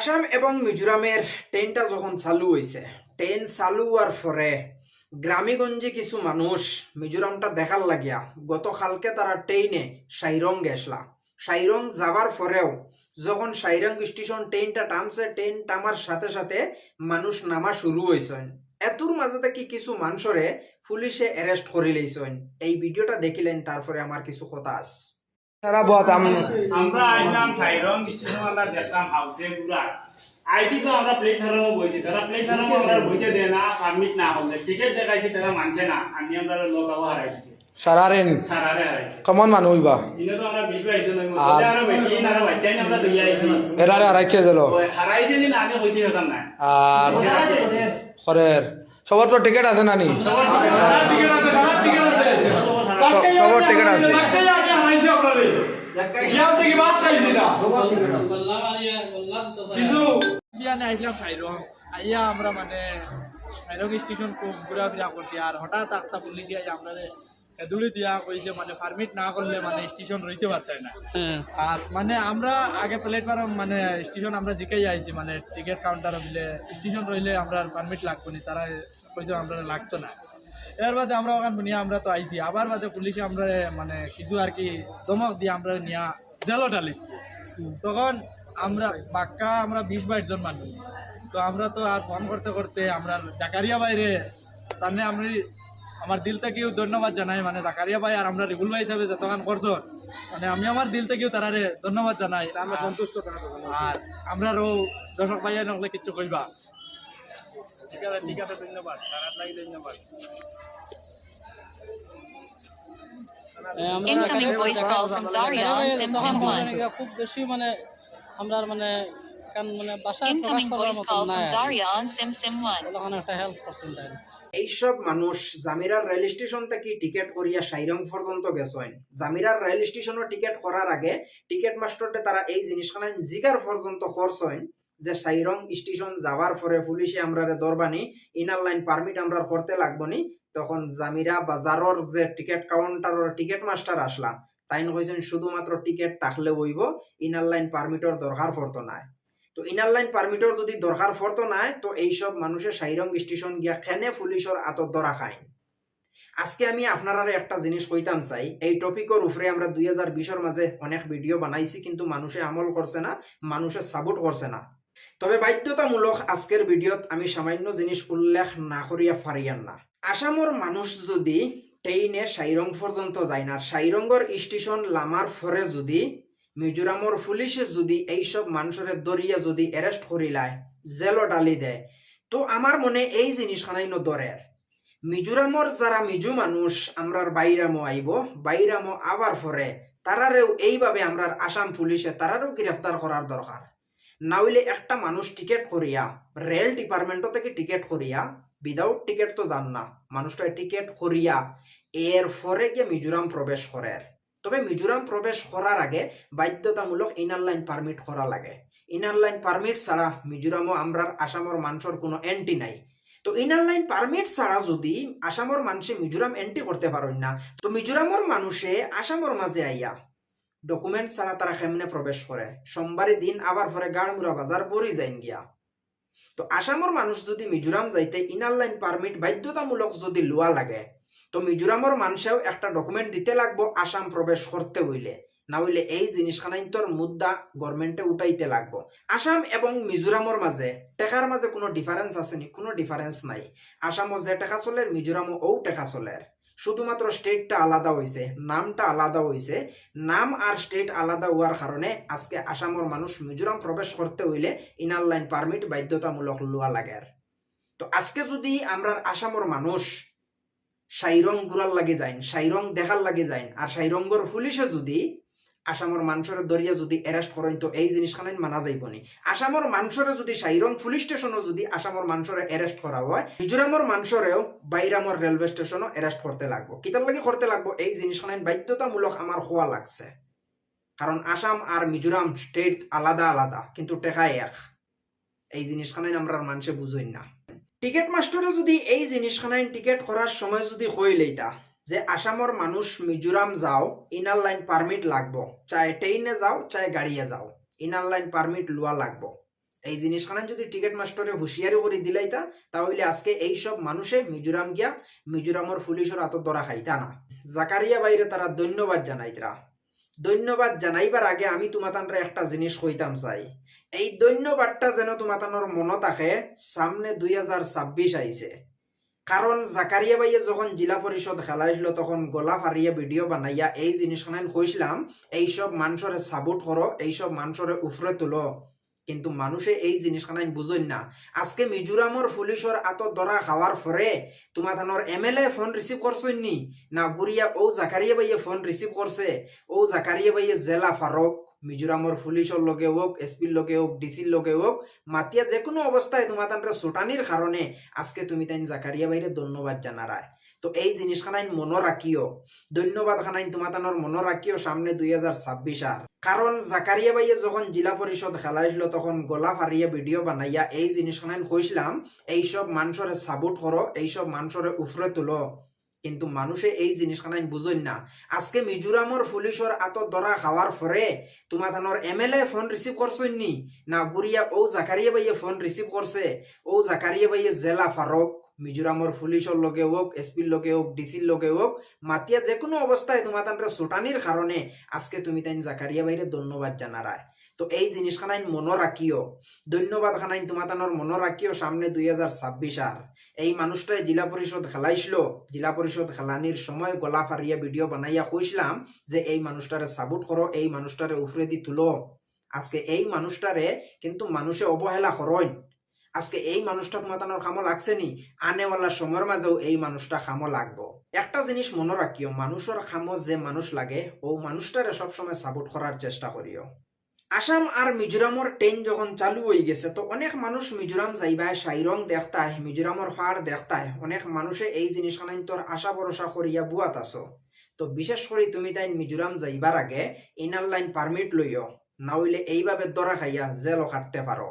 আসাম এবং মিজোরামের ট্রেনটা যখন চালু হয়েছে ট্রেন চালু হওয়ার পরে গ্রামেগঞ্জে কিছু মানুষ মিজোরামটা দেখার লাগিয়া গতকালকে তারা ট্রেনে সাইরং গেছলা সাইরং যাবার পরেও যখন সাইরং স্টেশন ট্রেনটা টামছে ট্রেন টামার সাথে সাথে মানুষ নামা শুরু হয়েছেন এতুর মাঝে থেকে কিছু মানুষরে পুলিশে অ্যারেস্ট করে লইছেন এই ভিডিওটা দেখিলেন, তারপরে আমার কিছু কথা আছে। তারা বহুত আমরা আইলাম সাইরং স্টেশন দেখলাম হাউসে পুরা। আইসি তো আমরা প্লেটফর্মে বইছি। তারা প্লেটফর্মে আমরা বইতে দেয় না পারমিট না হলে। টিকিট দেখাইছি তারা মানছে না। আমি আমরা লোক আবার হারাইছি। সারারেন সারারে হারাইছি। কমন মানুষ হইবা। ইনো তো আমরা বিশ পাইছো না মধ্যে আমরা বেশি না বাচ্চাই আমরা দুই আইছি। এরারে হারাইছে ওই হারাইছে নি না আমি কইতে হতাম না। আর খরের। সবার তো টিকিট আছে নানি সবার টিকিট আছে। বিয়ানে আইলাম খাইরং। আইয়া আমরা মানে স্টেশন খুব ঘোরাফেরা করছি। আর হঠাৎ একটা পুলিশ আই আমরা হেদুলি দিয়া কইছে মানে পারমিট না করলে মানে স্টেশন রইতে পারতাই না। আর মানে আমরা আগে প্ল্যাটফর্ম মানে স্টেশন আমরা জিকাই আইছি মানে টিকিট কাউন্টার বিলে স্টেশন রইলে আমরা পারমিট লাগবো নি। তারা কইছে আমরা লাগতো না। এর বাদে আমরা ওখান নিয়ে আমরা তো আইছি। আবার বাদে পুলিশে আমরা মানে কিছু আর কি ধমক দিয়ে আমরা নিয়ে জেলও ঢালিচ্ছি তখন আমরা বাক্কা আমরা বিশ বাইশ জন মানুষ। তো আমরা তো আর ফোন করতে করতে আমরা জাকারিয়া বাইরে তাহলে আমি আমার দিল থেকেও ধন্যবাদ জানাই মানে জাকারিয়া ভাই আর আমরা রেগুল ভাই হিসাবে যতক্ষণ করছ মানে আমি আমার দিল থেকেও তারারে ধন্যবাদ জানাই। আমরা সন্তুষ্ট আর আমরাও দর্শক ভাই নকলে কিচ্ছু কইবা। ঠিক আছে ঠিক আছে ধন্যবাদ। তারার লাগি ধন্যবাদ। Incoming voice call from Zaria on Sim Sim 1. খুব বেশি মানে আমরা মানে মানে বাসায় প্রকাশ Incoming করার voice মতন call নাই from Zaria on Sim Sim 1. ওখানে একটা হেল্প করছেন তাই এইসব মানুষ জামিরার রেল স্টেশন থেকে টিকিট করিয়া সাইরং পর্যন্ত গেছেন? জামিরার রেল স্টেশনের টিকিট করার আগে টিকিট মাস্টারতে তারা এই জিনিসখানা জিগার পর্যন্ত করছেন। যে সাইরং স্টেশন যাওয়ার পরে পুলিশে আমরা দরবানি, ইনার লাইন পারমিট আমরা করতে লাগবো নি তখন জামিরা বাজারর যে টিকিট কাউন্টারর টিকিট মাস্টার আসলা তাই কইছেন, শুধুমাত্র টিকিট থাকলে বইব ইনার লাইন পারমিটর দরকার পড়তো না। তো ইনার লাইন পারমিটর যদি দরকার পড়তো না, তো এইসব মানুষের সাইরং স্টেশন গিয়া খেনে পুলিশের আতর ধরা খায়? আজকে আমি আপনারা একটা জিনিস কইতাম চাই, এই টপিকের উপরে আমরা দুই হাজার বিশের মাঝে অনেক ভিডিও বানাইছি, কিন্তু মানুষে আমল করছে না, মানুষে সাপোর্ট করছে না। তবে বাধ্যতামূলক আজকের ভিডিওত আমি সামান্য জিনিস উল্লেখ না করিয়া ফারিয়ান না। আসামর মানুষ যদি ট্রেইনে সাইরং পর্যন্ত যায় না সাইরঙ্গর স্টেশন লামার ফরে যদি মিজোরামর পুলিশে যদি এইসব মানুষের দরিয়া যদি অ্যারেস্ট করিলায় জেলও ডালি দেয়, তো আমার মনে এই জিনিসখানাই নদরের মিজোরামর যারা মিজু মানুষ আমরার বাইরামো আইব বাইরামো আবার পরে তারারেও এইভাবে আমরার আসাম পুলিশে তারারও গ্রেফতার করার দরকার না হইলে একটা মানুষ টিকিট করিয়া, রেল ডিপার্টমেন্ট থেকে টিকিট করিয়া উইদাউট টিকিট তো যান না। মানুষটা টিকিট করিয়া এর পরে গিয়ে মিজোরাম প্রবেশ করে। তবে মিজোরাম প্রবেশ করার আগে বাধ্যতামূলক ইনার লাইন পারমিট করা লাগে। ইনার লাইন পারমিট ছাড়া মিজোরামও আমরার আসামর মানুষের কোনো এন্ট্রি নাই। তো ইনার লাইন পারমিট ছাড়া যদি আসামর মানুষে মিজোরাম এন্ট্রি করতে পারেন না, তো মিজোরামর মানুষে আসামর মাঝে আইয়া ডকুমেন্ট ছাড়া তারা কেমনে প্রবেশ করে। সোমবারে দিন আবার পরে গাড়মুড়া বাজার পরি যাইন গিয়া। তো আসামর মানুষ যদি মিজোরাম যাইতে ইনার লাইন পারমিট বাধ্যতামূলক যদি লোয়া লাগে, তো মিজোরামর মানুষেও একটা ডকুমেন্ট দিতে লাগবো, আসাম প্রবেশ করতে হইলে। না হইলে এই জিনিসখানাই তোর মুদ্রা গভর্নমেন্টে উঠাইতে লাগবো। আসাম এবং মিজোরামর মাঝে টেকার মাঝে কোনো ডিফারেন্স আছে নি? কোনো ডিফারেন্স নাই। আসামও যে টেকা চলে মিজোরামও ও টেকা চলে। শুধুমাত্র স্টেটটা আলাদা হয়েছে নামটা আলাদা হয়েছে নাম আর স্টেট আলাদা হওয়ার কারণে আজকে আসামর মানুষ মিজোরাম প্রবেশ করতে হইলে ইনার লাইন পারমিট বাধ্যতামূলক লোয়া লাগে। তো আজকে যদি আমরা আসামর মানুষ সাইরং ঘুরার লাগে যাইন, সাইরং দেখার লাগে যাইন, আর সাইরঙ্গর পুলিশে যদি আসামর মানুষের দরিয়া যদি অ্যারেস্ট করেন তো এই জিনিসখানে মানা যাইব নি। আসামর মানুষের যদি সাইরং পুলিশ স্টেশনও যদি আসামর মানুষের অ্যারেস্ট করা হয় মিজোরামর মানুষেরও বাইরামর রেলওয়ে স্টেশনও অ্যারেস্ট করতে লাগবো। কিতার লাগে করতে লাগবো, এই জিনিসখানে বাধ্যতামূলক আমার হওয়া লাগছে। কারণ আসাম আর মিজোরাম স্টেট আলাদা আলাদা, কিন্তু টেকায় এক। এই জিনিসখানে আমরা মানুষে বুঝই না। টিকেট মাস্টারে যদি এই জিনিসখানাই টিকেট করার সময় যদি হইলেইতা যে আসামর মানুষ মিজোরাম যাও ইনার লাইন পারমিট লাগবো। চাই ট্রেনে যাও, চাই গাড়িয়ে যাও। ইনার লাইন পারমিট লোয়া লাগবো। এই জিনিসখানে যদি টিকিট মাস্টারে হুঁশিয়ারি করে দিলাইতা তাহলে আজকে এই সব মানুষে মিজোরাম গিয়া মিজোরামর পুলিশের হাতত ধরা খাইতা না। জাকারিয়া বাইরে তারা ধন্যবাদ জানাইতরা ধন্যবাদ জানাইবার আগে আমি তোমাতানরে একটা জিনিস কইতাম চাই। এই ধন্যবাদটা যেন তোমাতানোর মনত আহে, সামনে দুই হাজার ছাব্বিশ আইছে কারণ জাকারিয়া বাইয়ে যখন জেলা পরিষদ খেলাইছিল তখন গলা ফারিয়া ভিডিও বানাইয়া এই জিনিসখান কইছিলাম এইসব মানুষরে সাপোর্ট করো এইসব মানুষরে উফরে তুলো কিন্তু মানুষে এই জিনিসখান বুঝই না। আজকে মিজোরামর পুলিশের আত ধরা খাওয়ার পরে তোমার থানোর M L A phone receive করছেন নি? না গুরিয়া ও জাকারিয়া বাইয়ে ফোন রিসিভ করছে ও জাকারিয়া বাইয়ে জেলা ফারক মিজোরামর পুলিশের লগে হোক এসপির লগে হোক ডিসির লগে হোক মাতিয়া যে কোনো অবস্থায় তোমার তানরে সোটানির কারণে আজকে তুমি তাই জাকারিয়া বাইরে ধন্যবাদ জানারায় তো এই জিনিসখানাইন মনে রাখিও ধন্যবাদ খানাইন তোমার তানোর মনে রাখিও সামনে দুই হাজার ছাব্বিশ আর কারণ জাকারিয়া বাইয়ে যখন জেলা পরিষদ খেলাইছিল, তখন গোলা ফারিয়া ভিডিও বানাইয়া এই জিনিসখানাইন কইছিলাম এইসব মানুষরে সাপোর্ট করো এইসব মানুষরে উফরে তুলো কিন্তু মানুষে এই জিনিসখানাইন বুঝই না। আজকে মিজোরামর পুলিশের আত ধরা খাওয়ার পরে তোমার থানোর M L A phone receive করছেন নি? না গুরিয়া ও জাকারিয়া বাইয়ে ফোন রিসিভ করছে ও জাকারিয়া বাইয়ে জেলা ফারক মিজোরামর পুলিশের লগে হোক এসপির লগে হোক ডিসির লগে হোক মাতিয়া যে কোনো অবস্থায় তোমার তানরে সোটানির কারণে আজকে তুমি তাই জাকারিয়া বাইরে ধন্যবাদ জানারায় তো এই জিনিসখানাইন মনে রাখিও ধন্যবাদ খানাইন তোমার তানোর মনে রাখিও সামনে দুই হাজার ছাব্বিশ আর এই মানুষটাই জেলা পরিষদ খেলাইছিল, জেলা পরিষদ খেলানির সময় গলা ফারিয়া ভিডিও বানাইয়া কইছিলাম যে এই মানুষটারে সাপোর্ট করো এই মানুষটারে উফরে দি তুলো। আজকে এই মানুষটারে কিন্তু মানুষে অবহেলা করইন আজকে এই মানুষটা তোমার তানোর খামো লাগছে নি? আনেওয়ালা সময়ের মাঝেও এই মানুষটা খামো লাগবো। একটা জিনিস মনে রাখিও মানুষের খামো যে মানুষ লাগে, ও মানুষটারে সবসময় সাপোর্ট করার চেষ্টা করিও আসাম আর মিজোরামর ট্রেন যখন চালু হয়ে গেছে, তো অনেক মানুষ মিজোরাম যাইবায় সাইরং দেখতায় মিজোরামর ফাড় দেখতায় অনেক মানুষে এই জিনিসখান তোর আশা ভরসা করিয়া বুয়াত আছো। তো বিশেষ করে তুমি তাই মিজোরাম যাইবার আগে ইনার লাইন পারমিট লইও না হইলে এইভাবে দরা খাইয়া জেলও কাটতে পারো